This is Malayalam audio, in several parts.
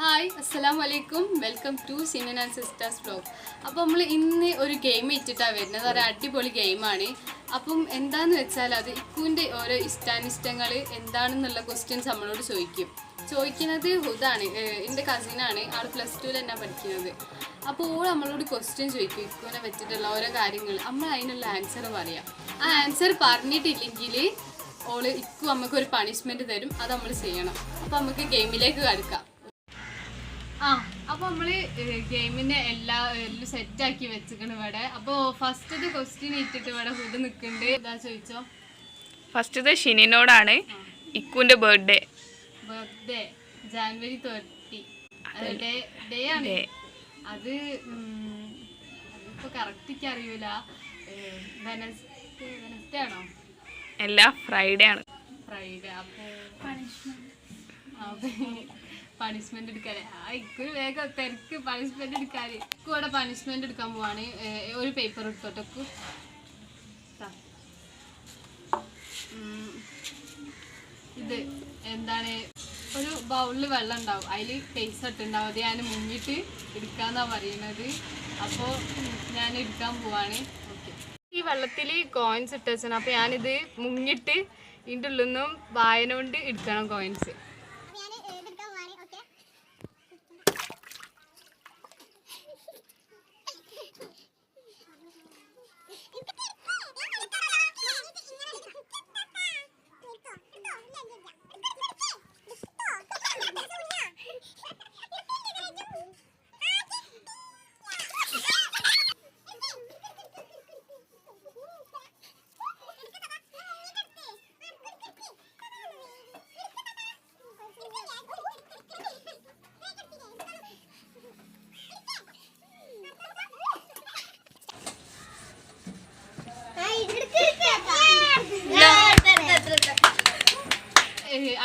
ഹായ് അസ്സാം വലൈക്കും welcome to Sinan and sisters blog അപ്പോൾ നമ്മൾ ഇന്ന് ഒരു ഗെയിം ഇട്ടിട്ടാണ് വരുന്നത്. ഒരു അടിപൊളി ഗെയിമാണ് അപ്പം എന്താന്ന് വെച്ചാൽ അത് ഇക്കുവിന്റെ ഓരോ ഇഷ്ടാനിഷ്ടങ്ങൾ എന്താണെന്നുള്ള ക്വസ്റ്റ്യൻസ് നമ്മളോട് ചോദിക്കും. ചോദിക്കുന്നത് ഹുദാണ് എന്റെ കസിനാണ് ആൾ പ്ലസ് ടുവിൽ തന്നെ പഠിക്കുന്നത്. അപ്പോൾ ഓൾ നമ്മളോട് ക്വസ്റ്റ്യൻ ചോദിക്കും. ഇക്കുവിനെ പറ്റിയിട്ടുള്ള ഓരോ കാര്യങ്ങൾ. നമ്മൾ അതിനുള്ള ആൻസർ പറയാം. ആ ആൻസർ പറഞ്ഞിട്ടില്ലെങ്കിൽ ഓൾ ഇക്കു നമുക്ക് ഒരു പണിഷ്മെന്റ് തരും. അത് നമ്മൾ ചെയ്യണം. അപ്പോൾ നമുക്ക് ഗെയിമിലേക്ക് കടക്കാം. ആ അപ്പൊ നമ്മൾ ഗെയിമിന്റെ എല്ലാ എല്ലാം സെറ്റ് ആക്കി വെച്ചിക്കണ് ഇവിടെ. അപ്പൊ ഫസ്റ്റത്തെ ക്വസ്റ്റ്യൻ ഇട്ടിട്ട് ഇവിടെ ഫുഡ് നിക്കുന്നുണ്ട് ഇതാ ചോദിച്ചോ? ഫസ്റ്റത്തെ ഷിനിനോടാണ്. ഇക്കുന്റെ birthday birthday January thirty day day ആണ്. അത് ഇപ്പൊ കറക്റ്റ് അറിയൂല. വെനസ്ഡേ വെനസ്ഡേ ആണോ? എല്ലാ ഫ്രൈഡേ ആണ്. ഫ്രൈഡേ അപ്പൊ പണിഷ്മെന്റ് എടുക്കാന്. ആ ഇക്കൊരു വേഗം തിരക്ക് പണിഷ്മെന്റ് എടുക്കാന്. ഇക്കും പണിഷ്മെന്റ് എടുക്കാൻ പോവാണ്. ഒരു പേപ്പർ എടുത്തോട്ടെ ദാ. ഉം. ഇത് എന്താണ്? ഒരു ബൗളിൽ വെള്ളം ഉണ്ടാവും. അതിൽ പൈസ ഇട്ടുണ്ടാവും അത് ഞാൻ മുങ്ങിട്ട് എടുക്കാന്നാ പറയുന്നത് അപ്പോൾ ഞാൻ എടുക്കാൻ പോവാണ്. ഓക്കെ. ഈ വെള്ളത്തിൽ കോയിൻസ് ഇട്ട് വെച്ചാണ്. അപ്പോൾ ഞാനിത് മുങ്ങിട്ട് ഇതിന്റെ ഉള്ളിൽ നിന്നും വായന കൊണ്ട് എടുക്കണം കോയിൻസ് 你个笨蛋你个笨蛋你个笨蛋你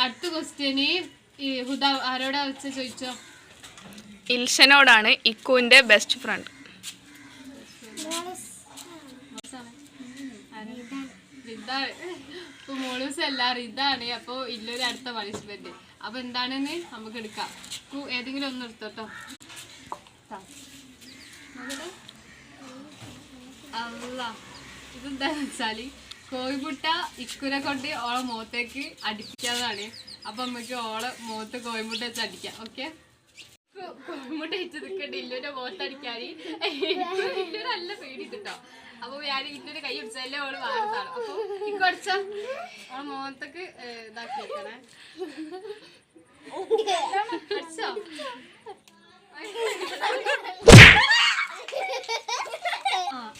അടുത്ത ക്വസ്റ്റ്യന് ഹുദ ആരോടാ വെച്ച് ചോദിച്ചോ? ഇൽഷനോടാണ് ഇക്കുവിന്റെ ബെസ്റ്റ് ഫ്രണ്ട് റിതാണ് ഇപ്പൊ മോളൂസ് എല്ലാരും ഇതാണ് അപ്പൊ ഇല്ലൊരു അടുത്ത പണിഷ്മെന്റ് അപ്പൊ എന്താണെന്ന് നമുക്ക് എടുക്കാം. ഏതെങ്കിലും ഒന്ന് എടുത്തോട്ടോ. അല്ല ഇതെന്താണെന്ന് വെച്ചാൽ കോഴിമുട്ട ഇക്കുരെ കൊണ്ട് ഓളെ മുഖത്തേക്ക് അടിക്കാതാണ് അപ്പൊ നമുക്ക് ഓളെ മുഖത്ത് കോഴിമുട്ട വെച്ച് അടിക്കാം. ഓക്കെ കോഴിമുട്ട വെച്ച് നിൽക്കണ്ട ഇല്ലുവിന്റെ മുഖത്തടിക്കാന് ഇല്ലു നല്ല പേടി കിട്ടോ അപ്പൊ ഞാൻ ഇല്ലുവിന്റെ കൈ പിടിച്ചാലേ ഓൾ മാറുന്നതാണ് അപ്പൊ ഇക്കൊടിച്ച ഓളെ മുഖത്തേക്ക് ഇതാക്കി വെക്കണേ അടിച്ചോ?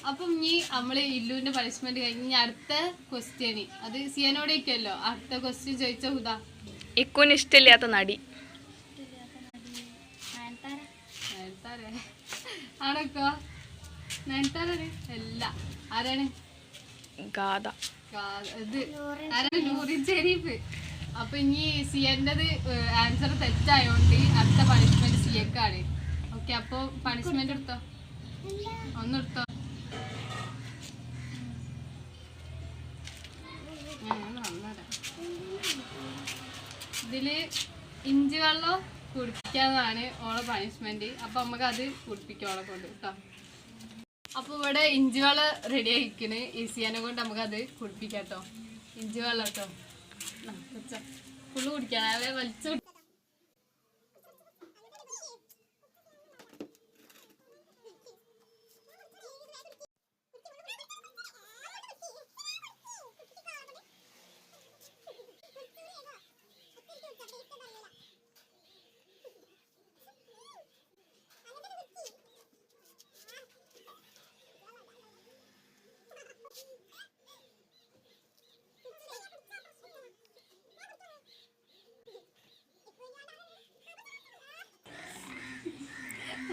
അപ്പം നീ നമ്മൾ ഇല്ലുവിന്റെ പണിഷ്മെന്റ് കഴിഞ്ഞ് ഇനി അടുത്ത ക്വസ്റ്റ്യൻ അത് സിയനോടേക്കല്ലോ. അടുത്ത ക്വസ്റ്റ്യൻ ചോദിച്ച ഉദാ. ഇക്കുവിന് ഇഷ്ടമില്ലാത്ത നടി ആണോക്കോ? നയൻതാരേ അല്ല. ആരാണ്? ഗാഥ. കാ- ഇത്. ആരാണ്? നൂറിൻ ഷെരീഫ്. അപ്പൊ ഇനി സിയന്റത് ആൻസർ തെറ്റായോണ്ട് അടുത്ത പണിഷ്മെന്റ് സിയക്കാണ് ഓക്കെ അപ്പൊ പണിഷ്മെന്റ് എടുത്തോ? ഒന്നെടുത്തോ? ഇതിൽ ഇഞ്ചി വെള്ളം കുടിപ്പിക്കാന്നാണ് ഓളെ പണിഷ്മെന്റ് അപ്പൊ നമുക്ക് അത് കുടിപ്പിക്കാം ഓളെ കൊണ്ട് കേട്ടോ. അപ്പൊ ഇവിടെ ഇഞ്ചി വെള്ളം റെഡി ആയിക്കണ്. ഈസിയാനെ കൊണ്ട് നമുക്ക് കുടിപ്പിക്കാം കേട്ടോ. ഇഞ്ചി വെള്ളം കേട്ടോ. ഫുള്ള് കുടിക്കണം അതെ വലിച്ചു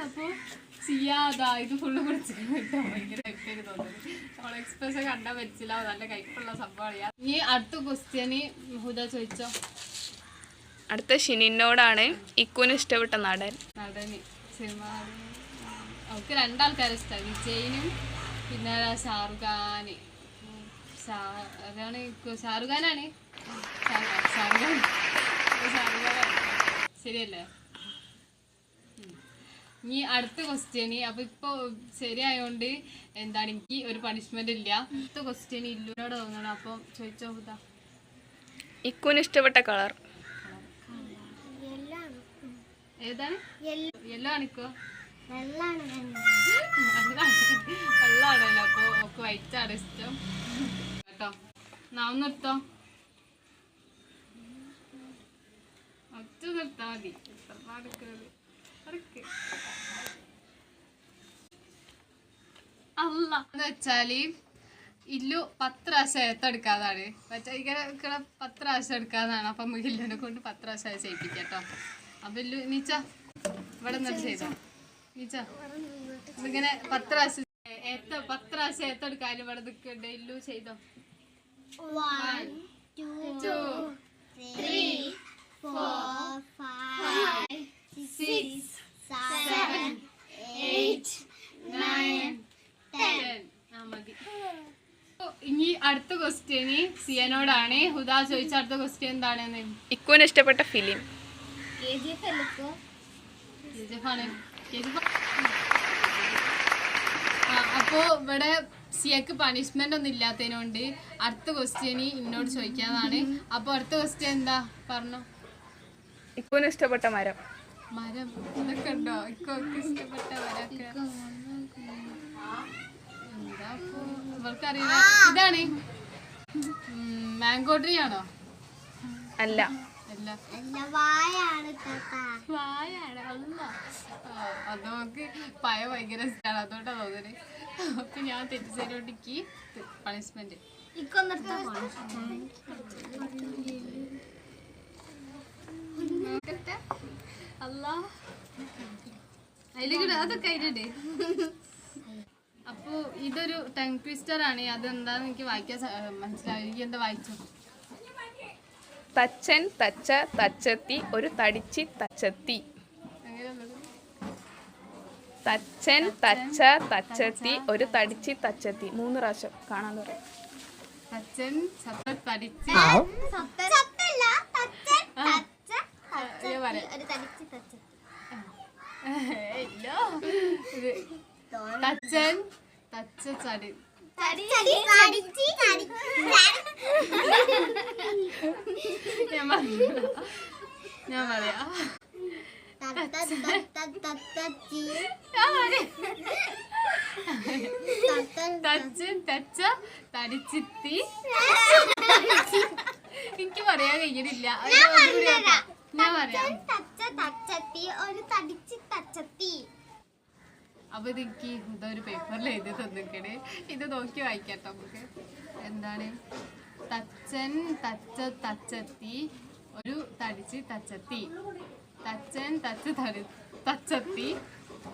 കുടി- അപ്പൊ ചെയ്യാതാ ഇത് ഫുള്ള് കുടിച്ചു കേട്ടോ. ഭയങ്കര കൈപ്പേര് തോന്നുന്നത് നമ്മളെ എക്സ്പ്രഷൻ കണ്ടാൽ പറ്റില്ല നല്ല കൈപ്പുള്ള സംഭവമാണ്. ഇനി അടുത്ത ക്വസ്റ്റ്യന് ഹുദ ചോദിച്ചോ? അടുത്ത ഷിനിനോടാണ് ഇക്കുന് ഇഷ്ടപ്പെട്ട നടൻ. നടന് സിനിമ. അവൾക്ക് രണ്ടാൾക്കാരെ ഇഷ്ടമാണ് വിജയിനും പിന്നെ ഷാറുഖ് ഖാന് ഉം, ഷാ- അതാണ് ഷാറുഖാനാണ്? ഷാറുഖ് ഖാനാണ് ഷാറുഖ് ഖാൻ ഷാറുഖ് ഖാനാണ് ശരിയല്ലേ? ഇനി അടുത്ത ക്വസ്റ്റ്യന് അപ്പൊ ഇപ്പൊ ശരിയായോണ്ട് എന്താണ്? എനിക്ക് ഒരു പണിഷ്മെന്റ് ഇല്ല. അടുത്ത ക്വസ്റ്റ്യൻ ഇല്ലുനോട് തോന്നണം അപ്പൊ ചോദിച്ചോ ഇതാ ഇക്കുന് ഇഷ്ടപ്പെട്ട കളർ ഏതാണ്? യെല്ലോ ആണിക്കോ വെള്ളാണ് വെള്ളാണല്ലോ. അപ്പൊ ഒക്കെ വൈറ്റ് ആണ് ഇഷ്ടം. കേട്ടോ. നാ നിർത്തോ. ഒറ്റ നിർത്താ മതി. എത്ര പാടുക്കുന്നത് അല്ല. എന്ന് വെച്ചാൽ ഇല്ലു പത്ത് പ്രാവശ്യം ഏത്തെടുക്കാതാണ് മറ്റേ ഇങ്ങനെ ഇങ്ങനെ പത്ത് പ്രാവശ്യം എടുക്കാതാണ് അപ്പൊ നമുക്ക് ഇല്ലുനെ കൊണ്ട് പത്ത് പ്രാവശ്യം ചെയ്യിപ്പിക്കാം കേട്ടോ അപ്പൊ ഇല്ലു നീച്ച ഇവിടെ നിന്നിട്ട് ചെയ്തോ. നീച്ച ഇങ്ങനെ പത്ത് പ്രാവശ്യം ഏത്ത പത്ത് പ്രാവശ്യം ഏത്തെടുക്കാനും ഇവിടെ നിൽക്കണ്ട ഇല്ലു ചെയ്തോ. One, Two, three, four, five, six, seven, eight, nine, ten. ഇനി അടുത്ത ക്വസ്റ്റ്യന് സിയനോടാണ്. ഹുദാ ചോദിച്ച അടുത്ത ക്വസ്റ്റ്യൻ എന്താണെന്ന്? ഇക്കുന് ഇഷ്ടപ്പെട്ട ഫിലിം അപ്പോ ഇവിടെ സിയക്ക് പണിഷ്മെന്റ് ഒന്നും ഇല്ലാത്തതിനോണ്ട് അടുത്ത ക്വസ്റ്റ്യന് ഇന്നോട് ചോദിക്കാന്നാണ് അപ്പൊ അടുത്ത ക്വസ്റ്റ്യൻ എന്താ? പറഞ്ഞോ. ഇപ്പൊ ഇഷ്ടപ്പെട്ട മരം. മരം ഇതൊക്കെ ഉണ്ടോ? ഇക്കൊക്കെ ഇഷ്ടപ്പെട്ട മരമൊക്കെ? എന്താ ഇപ്പൊ? ഇവർക്കറിയില്ല. ഇതാണ്. മാംഗോ ട്രീ ആണോ? അല്ല. അത് നമുക്ക് പഴ ഭയങ്കര ഇഷ്ടമാണ് അതുകൊണ്ടാണ് തോന്നുന്നത് അപ്പൊ ഞാൻ തെറ്റിച്ചതിനോട്ടിക്ക് പണിഷ്മെന്റ് ഇക്കൊന്നെടുത്തോ ഫോൺ. നോക്കട്ടെ അല്ല അതിലേക്ക് അതൊക്കെ അതിലുണ്ട് അപ്പോ ഇതൊരു ടങ് ട്വിസ്റ്റർ ആണ്. അതെന്താന്ന് എനിക്ക് വായിക്കാൻ മനസ്സിലായി. എന്താ വായിച്ചു? തച്ചൻ തച്ച തച്ചത്തി ഒരു തടിച്ചി തച്ചത്തി. തച്ചൻ തച്ച തച്ചത്തി ഒരു തടിച്ചി തച്ചത്തി. മൂന്ന് പ്രാവശ്യം കാണാൻ പറയാം തടിച്ച്. തച്ചൻ, തച്ച, ഞാൻ പറയാം. തച്ച. ഇല്ല. ഇത് തച്ചൻ തച്ച ചടി. തടിച്ച്, തടിച്ച്, ഞാൻ പറയാം. ഞാൻ പറയാം. തത്ത, തത്ത, തത്തച്ചി. ഞാൻ പറയാം തച്ചൻ തച്ച തടിച്ചിത്തി. എനിക്ക് പറയാൻ കഴിയണില്ല. ആക്കാം. ഞാൻ പറയാം. ഒരു തടിച്ച് തച്ചത്തി. അപ്പൊ ഇത് എനിക്ക് ഇതൊരു പേപ്പറിൽ എഴുതി തന്നിക്കണേ ഇത് നോക്കി വായിക്കട്ടോ നമുക്ക്. എന്താണ്? തച്ചൻ തച്ച തച്ചത്തി ഒരു തടിച്ച് തച്ചത്തി. തച്ചൻ തച്ച് തടി തച്ചത്തി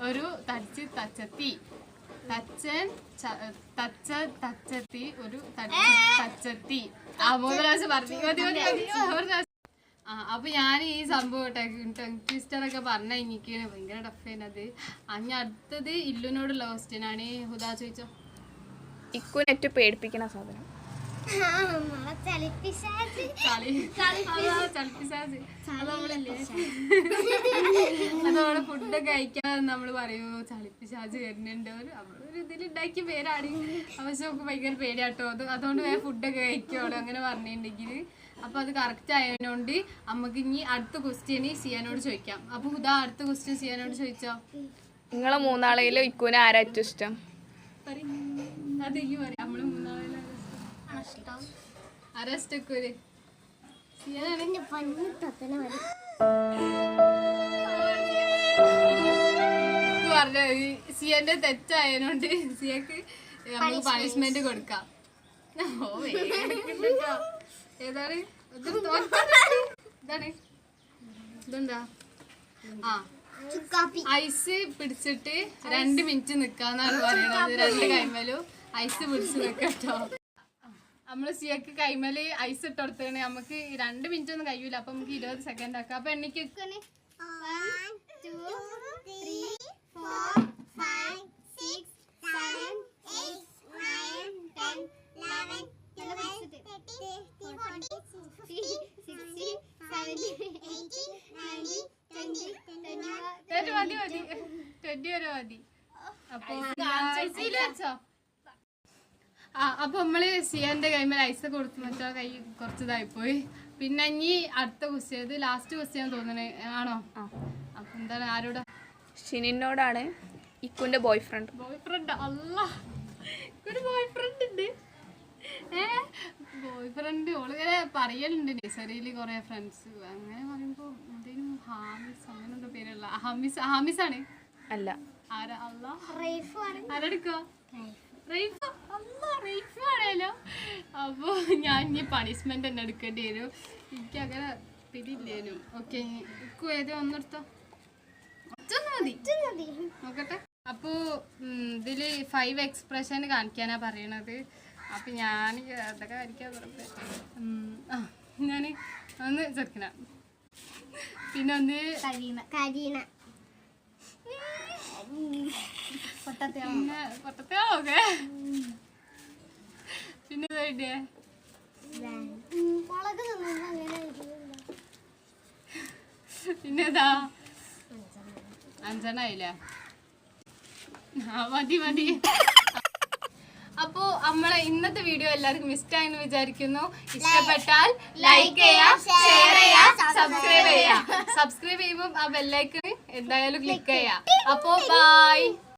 ഒരു തടിച്ച് തച്ചത്തി. തച്ചൻ തച്ച തച്ചത്തി ഒരു തടിച്ച് തച്ചത്തി. ആ മൂന്ന് പ്രാവശ്യം പറഞ്ഞു. മതി മതി മതി ഒരു പ്രാവശ്യം ആ അപ്പൊ ഞാൻ ഈ സംഭവം ടങ് ട്വിസ്റ്റർ ഒക്കെ പറഞ്ഞ എനിക്ക് ഭയങ്കര ടഫേനത് അഞ്ഞ അടുത്തത് ഇല്ലുനോടുള്ള ക്വസ്റ്റ്യൻ ആണ്. ഹുദാ ചോദിച്ചോ. ഇക്കുന് ഏറ്റവും പേടിപ്പിക്കുന്ന സാധനം നമ്മളെ ചലിപ്പിശാച്. കളി ചളിപ്പിച്ചാസ് അത് നമ്മളില്ലേ അത് നമ്മൾ ഫുഡ് കഴിക്കാൻ നമ്മൾ പറയൂ ചളിപ്പിശാജ് വരുന്നുണ്ട്. ഒരു നമ്മളൊരു ഇതിൽ ഉണ്ടാക്കിയ പേരാണ്. പക്ഷെ നമുക്ക് ഭയങ്കര പേടിയാട്ടോ. അത് അതുകൊണ്ട് വേറെ ഫുഡൊക്കെ കഴിക്കുള്ളൂ അങ്ങനെ പറഞ്ഞിട്ടുണ്ടെങ്കിൽ അപ്പൊ അത് കറക്റ്റ് ആയതുകൊണ്ട് നമുക്ക് ഇനി അടുത്ത ക്വസ്റ്റ്യൻ സിയാനോട് ചോദിക്കാം. അപ്പൊ ഹുദാ അടുത്ത ക്വസ്റ്റ്യൻ സിയാനോട് ചോദിച്ചോ? നിങ്ങളെ മൂന്നാളയിലും ഇക്കുന് ആരാ ഏറ്റവും ഇഷ്ടം. അത് ഈ പറയാം. നമ്മൾ ഇഷ്ടം. പറഞ്ഞ സിയന്റെ തെറ്റായതുകൊണ്ട് സിയക്ക് നമുക്ക് പണിഷ്മെന്റ് കൊടുക്കാം. ഓ. ഏതാണ്. ഇതാണ്. ആ. ചുക്കാപ്പി. ഐസ് പിടിച്ചിട്ട് രണ്ട് മിനിറ്റ് നിക്കാന്നാണ് പറയുന്നത് രണ്ട് കൈമലും ഐസ് പിടിച്ച് നിക്കട്ടോ. നമ്മൾ സിയക്ക് കൈമൽ ഐസ് ഇട്ട് കൊടുത്തേണ് നമുക്ക് രണ്ട് മിനിറ്റ് ഒന്നും കഴിയൂല. അപ്പൊ നമുക്ക് ഇരുപത് സെക്കൻഡ് ആക്കാം. അപ്പൊ എണ്ണിക്ക് One, two, three, four, five, six, seven, eight, nine, ten, eleven, twelve, thirteen, fourteen, fifteen, sixteen, seventeen, eighteen, nineteen, twenty, twenty-one, ഏറ്റ് മതി മതി. ട്വന്റി വരെ മതി. അപ്പൊ വെച്ചോ? ആ അപ്പൊ നമ്മൾ സിയാന്റെ കൈമേൽ ഐസ് കൊടുത്തു. മറ്റോ കൈ കുറച്ചതായി പോയി പിന്നെ ഇനി അടുത്ത ക്വസ്റ്റ്യൻ ഇത് ലാസ്റ്റ് ക്വസ്റ്റ്യൻ തോന്നണേ. ആണോ? അപ്പൊ എന്താണ് ആരോടാ? ഷിനിനോടാണ് ഇക്കുന്റെ ബോയ് ഫ്രണ്ട് ബോയ് ഫ്രണ്ട് അല്ല ഒരു ബോയ് ഫ്രണ്ട് ഉണ്ട്. ഏ? ബോയ് ഫ്രണ്ട് ഓളിങ്ങനെ പറയലുണ്ട് നഴ്സറിയിൽ കുറെ ഫ്രണ്ട്സ് അങ്ങനെ പറയുമ്പോ എന്തേലും ഹാമിസ് അങ്ങനെ എന്തോ പേരുള്ള ഹാമിസ് ഹാമിസ് ആണ് അല്ല. ആരാ? അല്ല റേഫ് ആണ്. റേഫ്. അല്ല റേഫ് ഞാൻ ഇനി പണിഷ്മെന്റ് തന്നെ എടുക്കേണ്ടി വരും. എനിക്ക് അങ്ങനെ പിടിയില്ലേനു. ഓക്കെ ഇക്കു ഏതോ ഒന്നെടുത്തോ? ഒറ്റൊന്നു മതി. നോക്കട്ടെ. അപ്പോ ഇതിൽ ഫൈവ് എക്സ്പ്രഷൻ കാണിക്കാനാ പറയണത്. അപ്പൊ ഞാൻ അതൊക്കെ വരയ്ക്കാൻ പറഞ്ഞത് ആ ഞാൻ ഒന്ന് ചെറുക്കന. പിന്നെ ഒന്ന് കരീന. കരീന പിന്നെ പൊട്ടത്തോക്കെ പിന്നെ ഇതേ. പിന്നെ ഇതാ? അഞ്ചെണ്ണായില്ല ആ മതി മതി. അപ്പോ നമ്മളെ ഇന്നത്തെ വീഡിയോ എല്ലാവർക്കും ഇഷ്ടമായെന്ന് വിചാരിക്കുന്നു. ഇഷ്ടപ്പെട്ടാൽ ലൈക്ക് ചെയ്യാം ഷെയർ ചെയ്യാം സബ്സ്ക്രൈബ് ചെയ്യാം. സബ്സ്ക്രൈബ് ചെയ്യുമ്പോൾ ആ ബെല്ലൈക്കൺ എന്തായാലും ക്ലിക്ക് ചെയ്യാം. അപ്പോ ബൈ